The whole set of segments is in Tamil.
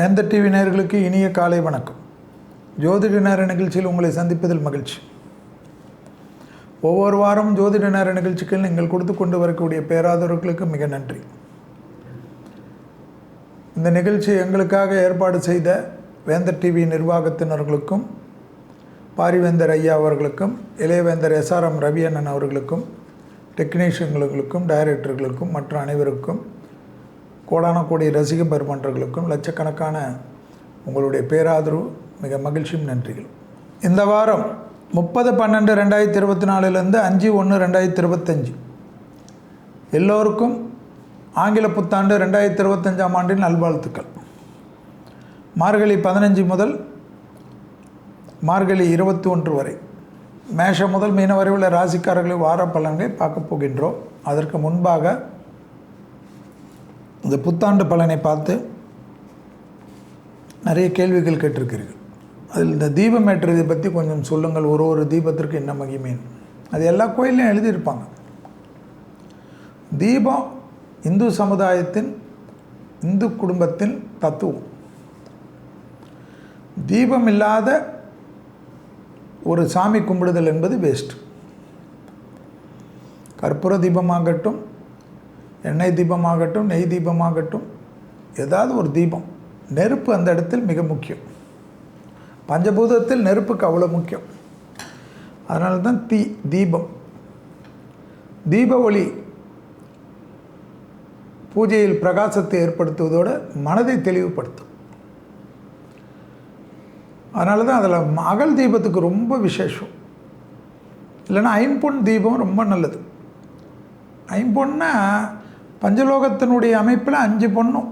வேந்த டிவி நேர்களுக்கு இனிய காலை வணக்கம். ஜோதிட நேர நிகழ்ச்சியில் உங்களை சந்திப்பதில் மகிழ்ச்சி. ஒவ்வொரு வாரம் ஜோதிட நேர நிகழ்ச்சிகள் நீங்கள் கொடுத்து கொண்டு வரக்கூடிய பேராதரவுகளுக்கு மிக நன்றி. இந்த நிகழ்ச்சி எங்களுக்காக ஏற்பாடு செய்த வேந்தர் டிவி நிர்வாகத்தினர்களுக்கும் பாரிவேந்தர் ஐயா அவர்களுக்கும் இளையவேந்தர் எஸ்ஆர்எம் ரவி அண்ணன் அவர்களுக்கும் டெக்னீஷியன்களுக்கும் டைரக்டர்களுக்கும் மற்ற அனைவருக்கும் கோடான கோடி ரசிக பெருமன்றங்களுக்கும் லட்சக்கணக்கான உங்களுடைய பேராதரவு மிக மகிழ்ச்சியும் நன்றிகள். இந்த வாரம் முப்பது பன்னெண்டு ரெண்டாயிரத்தி இருபத்தி நாலுலேருந்து அஞ்சு ஒன்று ரெண்டாயிரத்தி இருபத்தஞ்சி. எல்லோருக்கும் ஆங்கில புத்தாண்டு ரெண்டாயிரத்தி இருபத்தஞ்சாம் ஆண்டின் நல்வாழ்த்துக்கள். மார்கழி பதினஞ்சு முதல் மார்கழி இருபத்தி ஒன்று வரை மேஷம் முதல் மீன வரை உள்ள ராசிக்காரர்களை வார பலன்களை பார்க்க போகின்றோம். அதற்கு முன்பாக இந்த புத்தாண்டு பலனை பார்த்து நிறைய கேள்விகள் கேட்டிருக்கிறீர்கள். அதில் இந்த தீபம் ஏற்றுறதை பற்றி கொஞ்சம் சொல்லுங்கள். ஒரு ஒரு தீபத்திற்கு என்ன மகிமைன்னு அது எல்லா கோயிலையும் எழுதியிருப்பாங்க. தீபம் இந்து சமுதாயத்தின் இந்து குடும்பத்தின் தத்துவம். தீபம் இல்லாத ஒரு சாமி கும்பிடுதல் என்பது வேஸ்ட் கற்பூர தீபமாகட்டும் எண்ணெய் தீபமாகட்டும் நெய் தீபமாகட்டும் ஏதாவது ஒரு தீபம். நெருப்பு அந்த இடத்தில் மிக முக்கியம். பஞ்சபூதத்தில் நெருப்புக்கு அவ்வளோ முக்கியம். அதனால தான் தீ தீபம். தீப ஒளி பூஜையில் பிரகாசத்தை ஏற்படுத்துவதோடு மனதை தெளிவுபடுத்தும். அதனால தான் அதில் அகல் தீபத்துக்கு ரொம்ப விசேஷம். இல்லைன்னா ஐம்பொன் தீபம் ரொம்ப நல்லது. ஐம்பொன்னா பஞ்சலோகத்தினுடைய அமைப்பில் அஞ்சு பொண்ணும்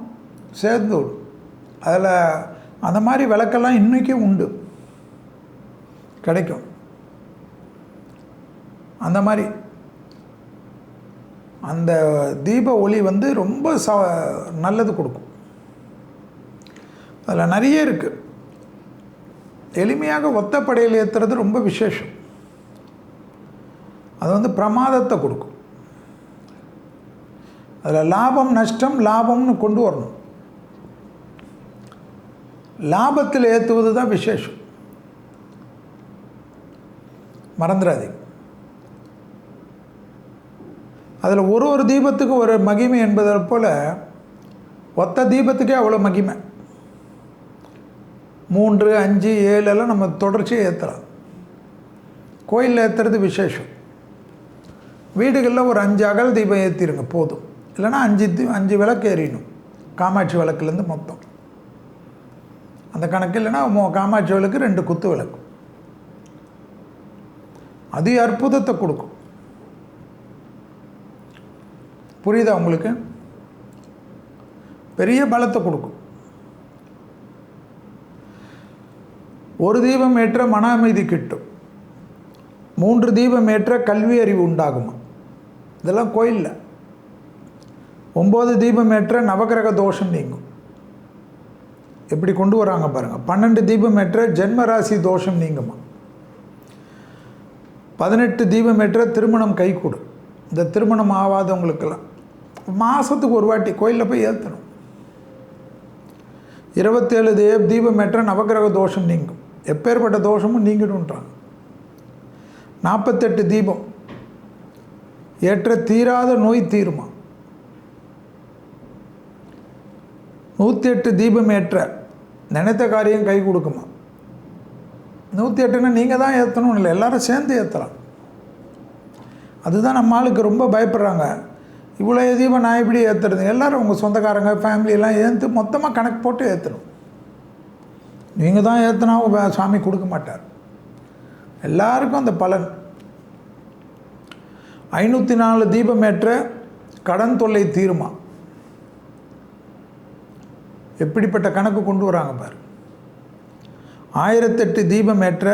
சேர்ந்து விடும் அதில் அந்த மாதிரி விளக்கெல்லாம் இன்றைக்கும் உண்டு. கிடைக்கும். அந்த மாதிரி. அந்த தீப ஒளி வந்து ரொம்ப ச நல்லது கொடுக்கும். அதில் நிறைய இருக்குது எளிமையாக ஒத்தப்படையில் ஏற்றுறது ரொம்ப விசேஷம். அது வந்து பிரமாதத்தை கொடுக்கும். அதில் லாபம் நஷ்டம் லாபம்னு கொண்டு வரணும். லாபத்தில் ஏற்றுவது தான் விசேஷம். மறந்துடாதீங்க அதில் ஒரு ஒரு தீபத்துக்கு ஒரு மகிமை என்பதை போல் ஒத்த தீபத்துக்கே அவ்வளோ மகிமை. மூன்று அஞ்சு ஏழெல்லாம் நம்ம தொடர்ச்சியாக ஏற்றலாம் கோயிலில் ஏற்றுறது விசேஷம். வீடுகளில் ஒரு அஞ்சு அகல் தீபம் ஏற்றிருங்க போதும். இல்லைன்னா அஞ்சு தீ அஞ்சு விளக்கு எறியணும் காமாட்சி விளக்குலேருந்து மொத்தம். அந்த கணக்கு இல்லைன்னா காமாட்சி விளக்கு ரெண்டு குத்து விளக்கு. அது அற்புதத்தை கொடுக்கும். புரியுதா உங்களுக்கு? பெரிய பலத்தை கொடுக்கும். ஒரு தீபம் ஏற்ற மன அமைதி கிட்டும். மூன்று தீபம் ஏற்ற கல்வி அறிவு உண்டாகுமா? இதெல்லாம் கோயிலில். ஒம்பது தீபம் ஏற்ற நவகிரக தோஷம் நீங்கும். எப்படி கொண்டு வராங்க பாருங்கள் பன்னெண்டு தீபம் ஏற்ற ஜென்மராசி தோஷம் நீங்குமா? பதினெட்டு தீபம் ஏற்ற திருமணம் கைகூடும். இந்த திருமணம் ஆகாதவங்களுக்கெல்லாம் மாதத்துக்கு ஒரு வாட்டி கோயிலில் போய் ஏற்றணும் இருபத்தேழு தே தீபம் ஏற்ற நவகிரக தோஷம் நீங்கும். எப்பேற்பட்ட தோஷமும் நீங்கிடும்ன்றாங்க. நாற்பத்தெட்டு தீபம் ஏற்ற தீராத நோய் தீருமா? நூற்றி எட்டு தீபம் ஏற்ற நினைத்த காரியம் கை கொடுக்குமா? நூற்றி எட்டுன்னா நீங்கள் தான் ஏற்றணும் இல்லை எல்லாரும் சேர்ந்து ஏற்றலாம் அதுதான் நம்ம ஆளுக்கு ரொம்ப பயப்படுறாங்க. இவ்வளோ தீபம் நான் எப்படி ஏற்றுறது எல்லோரும் உங்கள் சொந்தக்காரங்க ஃபேமிலியெல்லாம் ஏற்று மொத்தமாக கணக்கு போட்டு ஏற்றணும் நீங்கள் தான் ஏற்றினா சாமி கொடுக்க மாட்டார். எல்லாருக்கும் அந்த பலன். ஐநூற்றி நாலு தீபம் ஏற்ற கடன் தொல்லை தீருமா? எப்படிப்பட்ட கணக்கு கொண்டு வராங்க பாரு. ஆயிரத்தெட்டு தீபம் ஏற்ற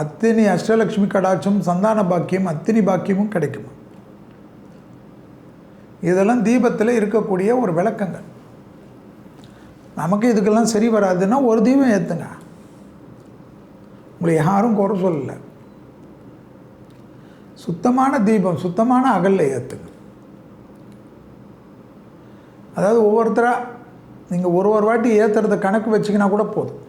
அத்தினி அஷ்டலக்ஷ்மி கடாட்சம் சந்தான பாக்கியம் அத்தினி பாக்கியமும் கிடைக்குமா? இதெல்லாம் தீபத்தில் இருக்கக்கூடிய ஒரு விளக்கங்கள். நமக்கு இதுக்கெல்லாம் சரி வராதுன்னா ஒரு தீபம் ஏற்றுங்க உங்களை யாரும் குறை சொல்லலை. சுத்தமான தீபம் சுத்தமான அகல்ல ஏற்றுங்க அதாவது ஒவ்வொருத்தராக நீங்கள் ஒரு ஒரு வாட்டி ஏற்றுறத கணக்கு வச்சிங்கன்னா கூட போதும்.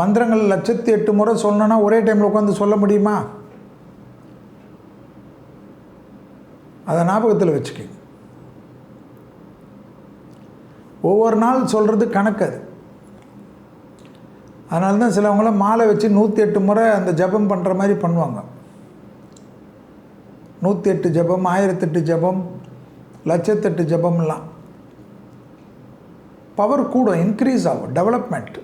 மந்திரங்கள் லட்சத்தி எட்டு முறை சொன்னோன்னா ஒரே டைமில் உட்காந்து சொல்ல முடியுமா? அதை ஞாபகத்தில் வச்சுக்கோங்க ஒவ்வொரு நாள் சொல்கிறது கணக்கு அது. அதனால தான் சிலவங்களாம் மாலை வச்சு நூற்றி எட்டு முறை அந்த ஜபம் பண்ணுற மாதிரி பண்ணுவாங்க. நூற்றி எட்டு ஜபம் ஆயிரத்தெட்டு ஜபம் லட்சத்தெட்டு ஜபம்லாம். பவர் கூடும் இன்க்ரீஸ் ஆகும் டெவலப்மெண்ட்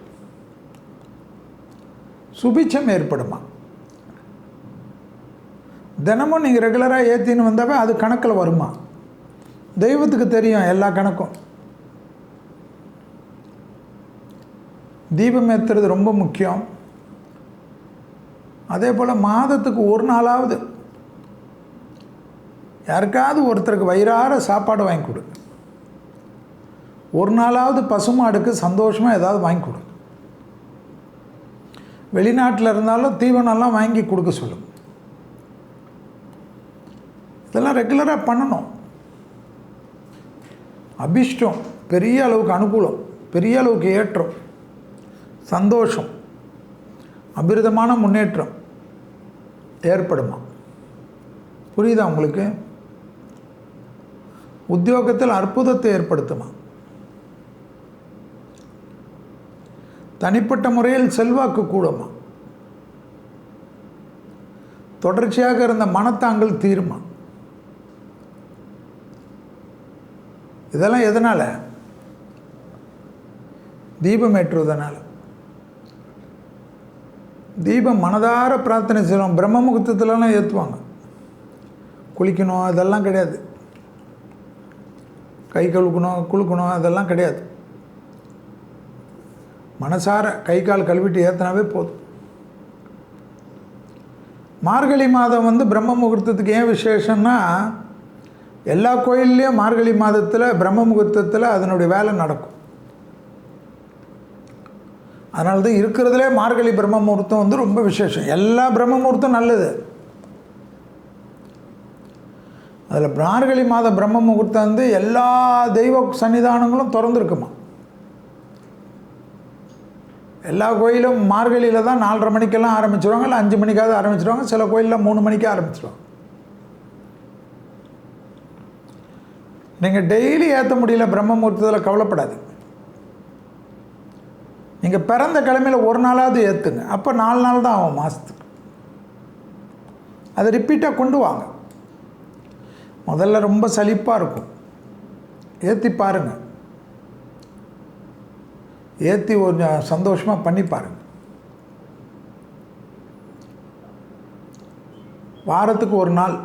சுபிச்சம் ஏற்படுமா? தினமும் நீங்கள் ரெகுலராக ஏற்றின்னு வந்தாவே அது கணக்கில் வருமா? தெய்வத்துக்கு தெரியும் எல்லா கணக்கும். தீபம் ஏற்றுறது ரொம்ப முக்கியம். அதே போல் மாதத்துக்கு ஒரு நாளாவது யாருக்காவது ஒருத்தருக்கு வயிறார சாப்பாடு வாங்கி கொடு. ஒரு நாளாவது பசுமாடுக்கு சந்தோஷமாக ஏதாவது வாங்கி கொடு. வெளிநாட்டில் இருந்தாலும் தீவனம்லாம் வாங்கி கொடுக்க சொல்லுங்க இதெல்லாம் ரெகுலராக பண்ணணும். அபிஷ்டம் பெரிய அளவுக்கு அனுகூலம் பெரிய அளவுக்கு ஏற்றம் சந்தோஷம் அபிரதமான முன்னேற்றம் ஏற்படுமா? புரியுதா உங்களுக்கு? உத்தியோகத்தில் அற்புதத்தை ஏற்படுத்துமா? தனிப்பட்ட முறையில் செல்வாக்கு கூடுமா? தொடர்ச்சியாக இருந்த மனத்தாங்கள் தீருமா? இதெல்லாம் எதனால்? தீபம் ஏற்றுவதனால். தீபம் மனதார பிரார்த்தனை செய்வோம். பிரம்ம முகூர்த்தத்திலலாம் ஏற்றுவாங்க குளிக்கணும் அதெல்லாம் கிடையாது. கை கழுக்கணும் குளுக்கணும் அதெல்லாம் கிடையாது. மனசார கை கால் கழுவிட்டு ஏற்றினாவே போதும். மார்கழி மாதம் வந்து பிரம்ம முகூர்த்தத்துக்கு ஏன் விசேஷம்னா எல்லா கோயில்லையும் மார்கழி மாதத்தில் பிரம்ம முகூர்த்தத்தில் அதனுடைய வேலை நடக்கும். அதனால தான் இருக்கிறதுலே மார்கழி பிரம்ம முகூர்த்தம் வந்து ரொம்ப விசேஷம். எல்லா பிரம்ம முகூர்த்தம் நல்லது. அதில் பிரார்கழி மாத பிரம்ம முகூர்த்தம் வந்து எல்லா தெய்வ சன்னிதானங்களும் திறந்துருக்குமா? எல்லா கோயிலும் மார்கழியில் தான் நாலரை மணிக்கெல்லாம் ஆரம்பிச்சிருவாங்க இல்லை அஞ்சு மணிக்காவது ஆரம்பிச்சிருவாங்க சில கோயிலில் மூணு மணிக்கே ஆரம்பிச்சிருவாங்க. நீங்கள் டெய்லி ஏற்ற முடியல பிரம்ம முகூர்த்தத்தில் கவலைப்படாது நீங்கள் பிறந்த கிழமையில் ஒரு நாளாவது ஏற்றுங்க அப்போ நாலு நாள் தான் ஆகும் மாதத்துக்கு அதை ரிப்பீட்டாக கொண்டு வாங்க. முதல்ல ரொம்ப சலிப்பாக இருக்கும். ஏற்றி பாருங்கள் ஏற்றி கொஞ்சம் சந்தோஷமாக பண்ணி பாருங்கள் வாரத்துக்கு ஒரு நாள்.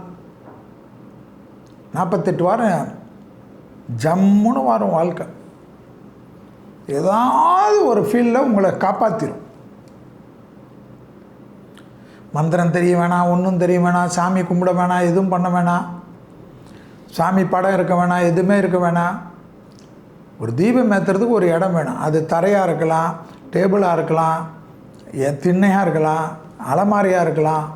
நாற்பத்தெட்டு வாரம் ஜம்முன்னு வாரம் வாழ்க்கை. ஏதாவது ஒரு ஃபீல்டில் உங்களை காப்பாற்றிடும் மந்திரம் தெரிய வேணாம் ஒன்றும் தெரிய வேணாம் சாமி கும்பிட வேணாம் எதுவும் பண்ண வேணாம். சாமி படம் இருக்க வேணாம் எதுவுமே இருக்க வேணாம் ஒரு தீபம் ஏற்றுறதுக்கு ஒரு இடம் வேணும். அது தரையாக இருக்கலாம் டேபிளாக இருக்கலாம் திண்ணையாக இருக்கலாம் அலமாரியாக இருக்கலாம்.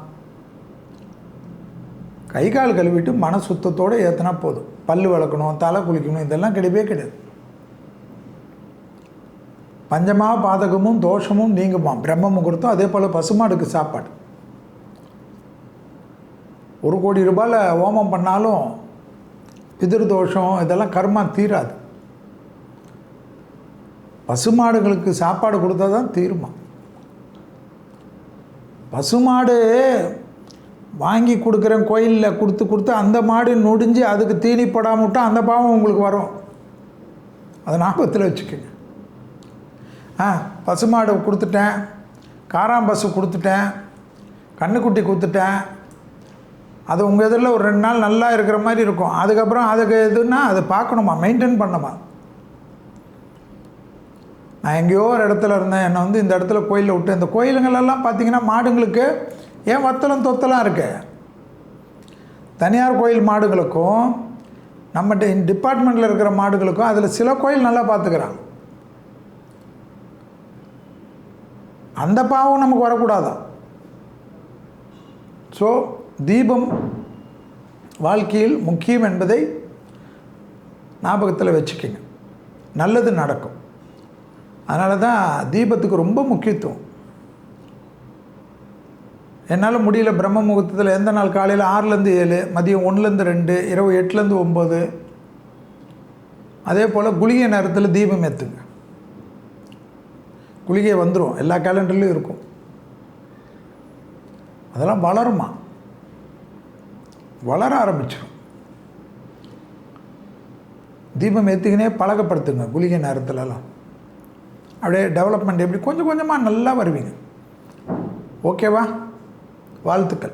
கை கால் கழுவிட்டு மன சுத்தத்தோடு ஏற்றினா போதும். பல்லு வளர்க்கணும் தலை குளிக்கணும் இதெல்லாம் கிடையவே கிடையாது. பஞ்சமாக பாதகமும் தோஷமும் நீங்குமா பிரம்ம முகூர்த்தம் அதே போல் பசுமாடுக்கு சாப்பாடு. ஒரு கோடி ரூபாயில் ஹோமம் பண்ணாலும் பிதிர் தோஷம் இதெல்லாம் கர்மா தீராது. பசுமாடுகளுக்கு சாப்பாடு கொடுத்தா தான் தீருமா? பசுமாடு வாங்கி கொடுக்குறேன் கோயிலில் கொடுத்து கொடுத்து அந்த மாடு நொடிஞ்சு அதுக்கு தீனி போடாம அந்த பாவம் உங்களுக்கு வரும். அதை ஞாபகத்தில் வச்சுக்கோங்க. ஆ பசுமாடு கொடுத்துட்டேன் காராம்பசு கொடுத்துட்டேன் கண்ணுக்குட்டி கொடுத்துட்டேன் அது உங்கள் இதில் ஒரு ரெண்டு நாள் நல்லா இருக்கிற மாதிரி இருக்கும். அதுக்கப்புறம் அதுக்கு எதுன்னா அதை பார்க்கணுமா? மெயின்டைன் பண்ணணுமா நான் எங்கேயோ ஒரு இடத்துல இருந்தேன். என்னை வந்து இந்த இடத்துல கோயிலில் விட்டு இந்த கோயிலுங்களெல்லாம் பார்த்தீங்கன்னா மாடுங்களுக்கு ஏன் வத்தலம் தொத்தலாம் இருக்கு? தனியார் கோயில் மாடுகளுக்கும் நம்ம டிபார்ட்மெண்ட்டில் இருக்கிற மாடுகளுக்கும் அதில் சில கோயில் நல்லா பார்த்துக்கிறாங்க. அந்த பாவம் நமக்கு வரக்கூடாதான். ஸோ தீபம் வாழ்க்கையில் முக்கியம் என்பதை ஞாபகத்தில் வச்சுக்கோங்க. நல்லது நடக்கும். அதனால தான் தீபத்துக்கு ரொம்ப முக்கியத்துவம். என்னால் முடியல பிரம்ம முகூர்த்தத்தில் எந்த நாள் காலையில் ஆறுலேருந்து ஏழு மதியம் ஒன்றுலேருந்து ரெண்டு இரவு எட்டுலேருந்து ஒம்பது அதே போல் குளிகை நேரத்தில் தீபம் ஏற்றுங்க குளிகை வந்துடும் எல்லா கேலண்டர்லையும் இருக்கும். அதெல்லாம் வளருமா? வளர ஆரம்பிச்சிடும் தீபம் ஏற்றுக்கினே பழகப்படுத்துங்க குளிகை நேரத்துலலாம். அப்படியே டெவலப்மெண்ட் எப்படி கொஞ்சம் கொஞ்சமாக நல்லா வருவீங்க. ஓகேவா வாழ்த்துக்கள்.